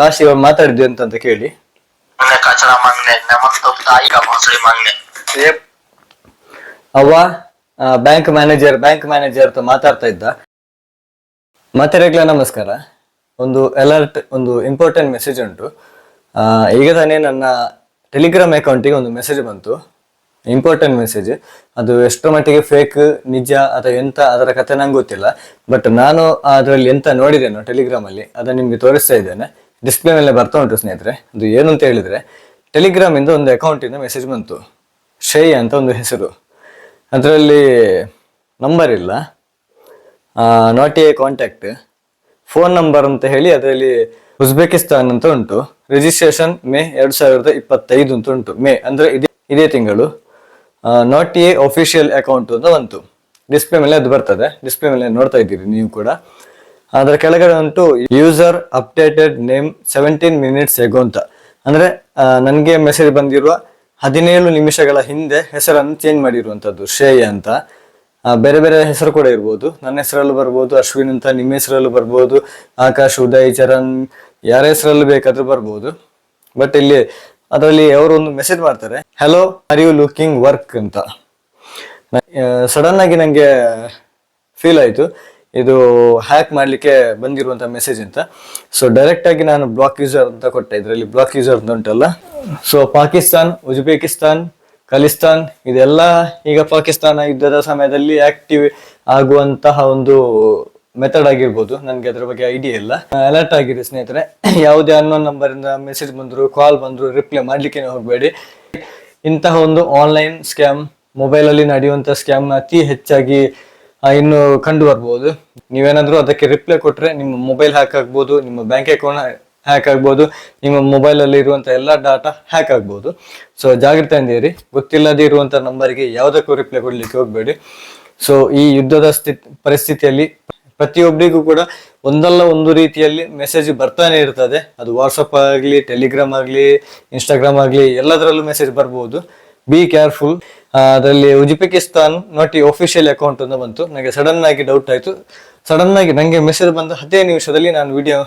Last ಇವಾಗ ಮಾತಾಡಿದ್ವಿ ಅಂತ ಅಂತ ಕೇಳಿ naman ತಾಯಿ. ಅವ್ವ ಬ್ಯಾಂಕ್ ಮ್ಯಾನೇಜರ್ ಬ್ಯಾಂಕ್ ಮ್ಯಾನೇಜರ್ ಅಂತ ಮಾತಾಡ್ತಾ ಇದ್ದ. ಮಾತಾಡಕ್ಲ ನಮಸ್ಕಾರ. ಒಂದು ಅಲರ್ಟ್ ಒಂದು ಇಂಪಾರ್ಟೆಂಟ್ ಮೆಸೇಜ್ ಉಂಟು. ಈಗ ತಾನೇ ನನ್ನ ಟೆಲಿಗ್ರಾಮ್ ಅಕೌಂಟಿಗೆ ಒಂದು ಮೆಸೇಜ್ ಬಂತು. ಇಂಪಾರ್ಟೆಂಟ್ ಮೆಸೇಜ್ ಅದು ಎಷ್ಟರ ಮಟ್ಟಿಗೆ ಫೇಕ್ ನಿಜ ಅಥವಾ ಎಂತ ಅದರ ಕಥೆ ನಂಗೆ ಗೊತ್ತಿಲ್ಲ. ಬಟ್ ನಾನು ಅದರಲ್ಲಿ ಎಂತ ನೋಡಿದ್ದೇನೋ ಟೆಲಿಗ್ರಾಮಲ್ಲಿ ಅದನ್ನ ನಿಮಗೆ ತೋರಿಸ್ತಾ ಇದ್ದೇನೆ. ಡಿಸ್ಪ್ಲೇ ಮೇಲೆ ಬರ್ತಾ ಉಂಟು ಸ್ನೇಹಿತರೆ. ಅದು ಏನು ಅಂತ ಹೇಳಿದ್ರೆ ಟೆಲಿಗ್ರಾಮಿಂದ ಒಂದು ಅಕೌಂಟಿಂದ ಮೆಸೇಜ್ ಬಂತು. ಶೈ ಅಂತ ಒಂದು ಹೆಸರು. ಅದರಲ್ಲಿ ನಂಬರ್ ಇಲ್ಲ. Not a contact phone number ಅಂತ ಹೇಳಿ ಅದರಲ್ಲಿ ಉಜ್ಬೇಕಿಸ್ತಾನ್ ಅಂತ ಉಂಟು. ರಿಜಿಸ್ಟ್ರೇಷನ್ ಮೇ ಎರಡ್ ಸಾವಿರದ ಇಪ್ಪತ್ತೈದು ಅಂತ ಉಂಟು. ಮೇ ಅಂದ್ರೆ ಇದೇ ಇದೇ ತಿಂಗಳು. ನಾಟ್ ಎ ಅಫಿಷಿಯಲ್ ಅಕೌಂಟ್ ಅಂತ ಬಂತು. ಡಿಸ್ಪ್ಲೇ ಮೇಲೆ ಅದು ಬರ್ತದೆ. ಡಿಸ್ಪ್ಲೇ ಮೇಲೆ ನೋಡ್ತಾ ಇದ್ದೀರಿ ನೀವು ಕೂಡ. ಅದರ ಕೆಳಗಡೆ ಉಂಟು user updated name seventeen minutes ago ಅಂತ. ಅಂದರೆ ನನಗೆ ಮೆಸೇಜ್ ಬಂದಿರುವ ಹದಿನೇಳು ನಿಮಿಷಗಳ ಹಿಂದೆ ಹೆಸರನ್ನು ಚೇಂಜ್ ಮಾಡಿರುವಂಥದ್ದು, ಶ್ರೇಯ ಅಂತ. ಬೇರೆ ಬೇರೆ ಹೆಸರು ಕೂಡ ಇರ್ಬೋದು. ನನ್ನ ಹೆಸರಲ್ಲೂ ಬರ್ಬೋದು, ಅಶ್ವಿನ್ ಅಂತ ನಿಮ್ಮ ಹೆಸರಲ್ಲೂ ಬರ್ಬೋದು, ಆಕಾಶ್, ಉದಯ್, ಚರಣ್, ಯಾರ ಹೆಸರಲ್ಲೂ ಬೇಕಾದರೂ ಬರ್ಬೋದು. ಬಟ್ ಇಲ್ಲಿ ಅದರಲ್ಲಿ ಅವರು ಒಂದು ಮೆಸೇಜ್ ಮಾಡ್ತಾರೆ hello are you looking work ಅಂತ. ಸಡನ್ ಆಗಿ ನನಗೆ ಫೀಲ್ ಆಯಿತು. ಇದು ಹ್ಯಾಕ್ ಮಾಡಲಿಕ್ಕೆ ಬಂದಿರುವಂಥ ಮೆಸೇಜ್ ಅಂತ. ಸೊ ಡೈರೆಕ್ಟ್ ಆಗಿ ನಾನು ಬ್ಲಾಕ್ ಯೂಸರ್ ಅಂತ ಕೊಟ್ಟೆ. ಇದರಲ್ಲಿ ಬ್ಲಾಕ್ ಯೂಸರ್ ಉಂಟಲ್ಲ. ಸೊ ಪಾಕಿಸ್ತಾನ್, ಉಜ್ಬೇಕಿಸ್ತಾನ್, ಖಲಿಸ್ತಾನ್, ಇದೆಲ್ಲ ಈಗ ಪಾಕಿಸ್ತಾನ ಯುದ್ಧದ ಸಮಯದಲ್ಲಿ ಆಕ್ಟಿವ್ ಆಗುವಂತಹ ಒಂದು ಮೆಥಡ್ ಆಗಿರ್ಬೋದು. ನನಗೆ ಅದ್ರ ಬಗ್ಗೆ ಐಡಿಯಾ ಇಲ್ಲ. ಅಲರ್ಟ್ ಆಗಿರಿ ಸ್ನೇಹಿತರೆ. ಯಾವುದೇ ಅನ್ನೋ ನಂಬರಿಂದ ಮೆಸೇಜ್ ಬಂದರು ಕಾಲ್ ಬಂದರು ರಿಪ್ಲೈ ಮಾಡಲಿಕ್ಕೆ ಹೋಗಬೇಡಿ. ಇಂತಹ ಒಂದು ಆನ್ಲೈನ್ ಸ್ಕ್ಯಾಮ್ ಮೊಬೈಲಲ್ಲಿ ನಡೆಯುವಂಥ ಸ್ಕ್ಯಾಮ್ ಅತಿ ಹೆಚ್ಚಾಗಿ ಇನ್ನು ಕಂಡು ಬರ್ಬೋದು ನೀವೇನಾದರೂ ಅದಕ್ಕೆ ರಿಪ್ಲೈ ಕೊಟ್ಟರೆ ನಿಮ್ಮ ಮೊಬೈಲ್ ಹ್ಯಾಕ್ ಆಗ್ಬೋದು, ನಿಮ್ಮ ಬ್ಯಾಂಕ್ ಅಕೌಂಟ್ ಹ್ಯಾಕ್ ಆಗ್ಬೋದು, ನಿಮ್ಮ ಮೊಬೈಲಲ್ಲಿ ಇರುವಂಥ ಎಲ್ಲ ಡಾಟಾ ಹ್ಯಾಕ್ ಆಗ್ಬೋದು. ಸೊ ಜಾಗೃತೆಯಿಂದಿರಿ ಗೊತ್ತಿಲ್ಲದೆ ಇರುವಂಥ ನಂಬರಿಗೆ ಯಾವುದಕ್ಕೂ ರಿಪ್ಲೈ ಕೊಡಲಿಕ್ಕೆ ಹೋಗಬೇಡಿ. ಸೊ ಈ ಯುದ್ಧದ ಸ್ಥಿತಿ, ಪರಿಸ್ಥಿತಿಯಲ್ಲಿ ಪ್ರತಿಯೊಬ್ಬರಿಗೂ ಕೂಡ ಒಂದಲ್ಲ ಒಂದು ರೀತಿಯಲ್ಲಿ ಮೆಸೇಜ್ ಬರ್ತಾನೆ ಇರ್ತದೆ. ಅದು ವಾಟ್ಸಪ್ ಆಗಲಿ ಟೆಲಿಗ್ರಾಮ್ ಆಗಲಿ ಇನ್ಸ್ಟಾಗ್ರಾಮ್ ಆಗಲಿ, ಎಲ್ಲದರಲ್ಲೂ ಮೆಸೇಜ್ ಬರ್ಬೋದು. ಬಿ ಕೇರ್ಫುಲ್ ಅದರಲ್ಲಿ ಉಜ್ಬೇಕಿಸ್ತಾನ್ ನಾಟ್ ಈ ಒಫಿಷಿಯಲ್ ಅಕೌಂಟ್ ಅಂತ ಬಂತು. ನನಗೆ ಸಡನ್ ಆಗಿ ಡೌಟ್ ಆಯಿತು. ಸಡನ್ ಆಗಿ ನನಗೆ ಮೆಸೇಜ್ ಬಂದು ಹದಿನೈದು ನಿಮಿಷದಲ್ಲಿ ನಾನು ವಿಡಿಯೋ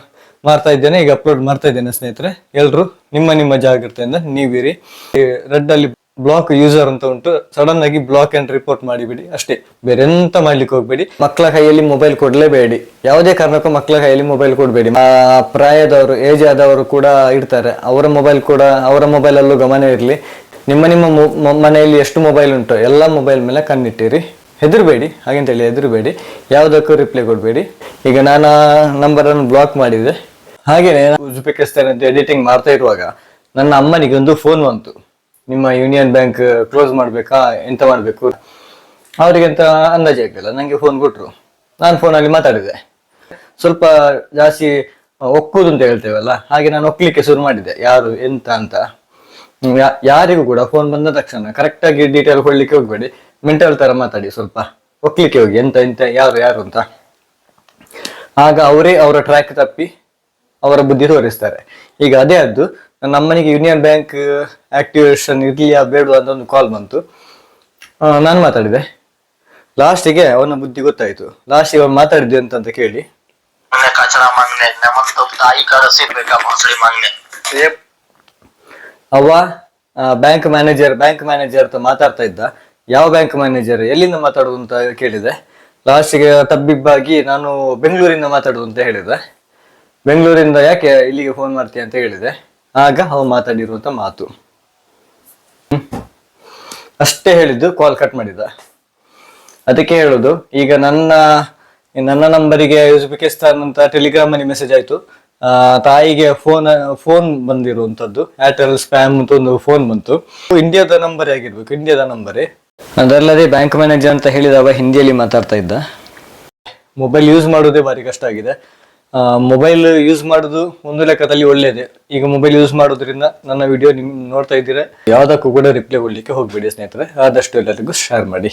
ಮಾಡ್ತಾ ಇದ್ದೇನೆ. ಈಗ ಅಪ್ಲೋಡ್ ಮಾಡ್ತಾ ಇದ್ದೇನೆ ಸ್ನೇಹಿತರೆ. ಎಲ್ಲರೂ ನಿಮ್ಮ ನಿಮ್ಮ ಜಾಗ್ರತೆಯಿಂದ ನೀವಿರಿ. ರೆಡ್ ಅಲ್ಲಿ ಬ್ಲಾಕ್ ಯೂಸರ್ ಅಂತ ಉಂಟು. ಸಡನ್ ಆಗಿ ಬ್ಲಾಕ್ ಅಂಡ್ ರಿಪೋರ್ಟ್ ಮಾಡಿಬಿಡಿ. ಅಷ್ಟೇ. ಬೇರೆ ಎಂತ ಮಾಡ್ಲಿಕ್ಕೆ ಹೋಗ್ಬೇಡಿ. ಮಕ್ಕಳ ಕೈಯಲ್ಲಿ ಮೊಬೈಲ್ ಕೊಡ್ಲೇಬೇಡಿ. ಯಾವುದೇ ಕಾರಣಕ್ಕೂ ಮಕ್ಕಳ ಕೈಯಲ್ಲಿ ಮೊಬೈಲ್ ಕೊಡಬೇಡಿ. ಪ್ರಾಯದವರು ಏಜ್ ಆದವರು ಕೂಡ ಇರ್ತಾರೆ. ಅವರ ಮೊಬೈಲ್ ಕೂಡ, ಅವರ ಮೊಬೈಲ್ ಅಲ್ಲೂ ಗಮನ ಇರಲಿ. ನಿಮ್ಮ ನಿಮ್ಮ ಮನೆಯಲ್ಲಿ ಎಷ್ಟು ಮೊಬೈಲ್ ಉಂಟು, ಎಲ್ಲ ಮೊಬೈಲ್ ಮೇಲೆ ಕಣ್ಣಿಟ್ಟಿರಿ. ಹೆದರ್ಬೇಡಿ. ಹಾಗಂತೇಳಿ ಹೆದರ್ಬೇಡಿ. ಯಾವುದಕ್ಕೂ ರಿಪ್ಲೈ ಕೊಡಬೇಡಿ. ಈಗ ನಾನು ನಂಬರನ್ನು ಬ್ಲಾಕ್ ಮಾಡಿದೆ. ಹಾಗೆಯೇ ಉಜ್ಬೇಕಿಸ್ತಾನ್ ಅಂತ ಎಡಿಟಿಂಗ್ ಮಾಡ್ತಾ ಇರುವಾಗ ನನ್ನ ಅಮ್ಮನಿಗೆ ಒಂದು ಫೋನ್ ಬಂತು. ನಿಮ್ಮ ಯೂನಿಯನ್ ಬ್ಯಾಂಕ್ ಕ್ಲೋಸ್ ಮಾಡಬೇಕಾ? ಎಂತ ಮಾಡಬೇಕು? ಅವರಿಗೆ ಅಂತ ಅಂದಾಜು ಆಗಲಿಲ್ಲ. ನನಗೆ ಫೋನ್ ಕೊಟ್ಟರು ನಾನು ಫೋನಲ್ಲಿ ಮಾತಾಡಿದೆ. ಸ್ವಲ್ಪ ಜಾಸ್ತಿ ಒಕ್ಕುದು ಅಂತ ಹೇಳ್ತೇವಲ್ಲ? ಹಾಗೆ ನಾನು ಒಕ್ಕಲಿಕ್ಕೆ ಶುರು ಮಾಡಿದೆ. ಯಾರು, ಎಂತ ಅಂತ. ಯಾರಿಗೂ ಕೂಡ ಫೋನ್ ಬಂದ ತಕ್ಷಣ ಕರೆಕ್ಟಾಗಿ ಡೀಟೇಲ್ ಕೊಡ್ಲಿಕ್ಕೆ ಹೋಗ್ಬೇಡಿ. ಮೆಂಟಲ್ ತರ ಮಾತಾಡಿ ಸ್ವಲ್ಪ. ಒಕ್ಕಲಿಕ್ಕೆ ಹೋಗಿ. ಎಂತ ಎಂತ, ಯಾರು ಯಾರು ಅಂತ. ಆಗ ಅವರೇ ಅವರ ಟ್ರ್ಯಾಕ್ ತಪ್ಪಿ ಅವರ ಬುದ್ಧಿ ತೋರಿಸ್ತಾರೆ. ಈಗ ಅದೇ ಅದ್ದು ನನ್ನ ಮನೆಗೆ ಯೂನಿಯನ್ ಬ್ಯಾಂಕ್ ಆಕ್ಟಿವೇಶನ್ ಇರ್ಲಿಯಾ ಬೇಡ ಅಂತ ಒಂದು ಕಾಲ್ ಬಂತು. ನಾನು ಮಾತಾಡಿದೆ. ಲಾಸ್ಟಿಗೆ ಅವನ ಬುದ್ಧಿ ಗೊತ್ತಾಯ್ತು. ಲಾಸ್ಟ್ ಇವಾಗ ಮಾತಾಡಿದ್ವಿ ಅಂತ ಅಂತ ಕೇಳಿ ಅವ ಬ್ಯಾಂಕ್ ಮ್ಯಾನೇಜರ್ ಬ್ಯಾಂಕ್ ಮ್ಯಾನೇಜರ್ ಅಂತ ಮಾತಾಡ್ತಾ ಇದ್ದ. ಯಾವ ಬ್ಯಾಂಕ್ ಮ್ಯಾನೇಜರ್ ಎಲ್ಲಿಂದ ಮಾತಾಡೋದು ಅಂತ ಕೇಳಿದೆ. ಲಾಸ್ಟಿಗೆ ತಬ್ಬಿಬ್ಬಾಗಿ ನಾನು ಬೆಂಗಳೂರಿಂದ ಮಾತಾಡೋದು ಅಂತ ಹೇಳಿದೆ. ಬೆಂಗಳೂರಿಂದ ಯಾಕೆ ಇಲ್ಲಿಗೆ ಫೋನ್ ಮಾಡ್ತೀಯ ಅಂತ ಹೇಳಿದೆ. ಆಗ ಅವ ಮಾತಾಡಿರುವಂತ ಮಾತು. ಅಷ್ಟೇ ಹೇಳಿದ್ದು ಕಾಲ್ ಕಟ್ ಮಾಡಿದ. ಅದಕ್ಕೆ ಹೇಳುದು, ಈಗ ನನ್ನ ನನ್ನ ನಂಬರಿಗೆ ಉಜ್ಬೇಕಿಸ್ತಾನ್ ಅಂತ ಟೆಲಿಗ್ರಾಮ್ ಅಲ್ಲಿ ಮೆಸೇಜ್ ಆಯ್ತು. ತಾಯಿಗೆ ಫೋನ್ ಫೋನ್ ಬಂದಿರುವಂತದ್ದು ಏರ್ಟೆಲ್ ಸ್ಪ್ಯಾಮ್ ಅಂತ ಒಂದು ಫೋನ್ ಬಂತು. ಇಂಡಿಯಾದ ನಂಬರ್ ಆಗಿರ್ಬೇಕು, ಇಂಡಿಯಾದ ನಂಬರೇ ಅದಲ್ಲದೆ ಬ್ಯಾಂಕ್ ಮ್ಯಾನೇಜರ್ ಅಂತ ಹೇಳಿದವ ಹಿಂದಿಯಲ್ಲಿ ಮಾತಾಡ್ತಾ ಇದ್ದ. ಮೊಬೈಲ್ ಯೂಸ್ ಮಾಡೋದೇ ಭಾರಿ ಕಷ್ಟ ಆಗಿದೆ. ಮೊಬೈಲ್ ಯೂಸ್ ಮಾಡೋದು ಒಂದು ಲೆಕ್ಕದಲ್ಲಿ ಒಳ್ಳೇದೇ ಈಗ ಮೊಬೈಲ್ ಯೂಸ್ ಮಾಡೋದ್ರಿಂದ ನನ್ನ ವಿಡಿಯೋ ನಿಮ್, ನೋಡ್ತಾ ಇದ್ದೀರಾ? ಯಾವುದಕ್ಕೂ ಕೂಡ ರಿಪ್ಲೈ ಕೊಡ್ಲಿಕ್ಕೆ ಹೋಗಬೇಡಿ ಸ್ನೇಹಿತರೆ. ಆದಷ್ಟು ಎಲ್ಲರಿಗೂ ಶೇರ್ ಮಾಡಿ.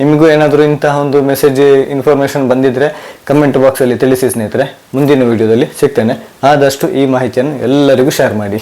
ನಿಮಗೂ ಏನಾದರೂ ಇಂತಹ ಒಂದು ಮೆಸೇಜ್ ಇನ್ಫಾರ್ಮೇಷನ್ ಬಂದಿದ್ರೆ ಕಮೆಂಟ್ ಬಾಕ್ಸಲ್ಲಿ ತಿಳಿಸಿ ಸ್ನೇಹಿತರೆ. ಮುಂದಿನ ವಿಡಿಯೋದಲ್ಲಿ ಸಿಗ್ತೇನೆ. ಆದಷ್ಟು ಈ ಮಾಹಿತಿಯನ್ನು ಎಲ್ಲರಿಗೂ ಶೇರ್ ಮಾಡಿ.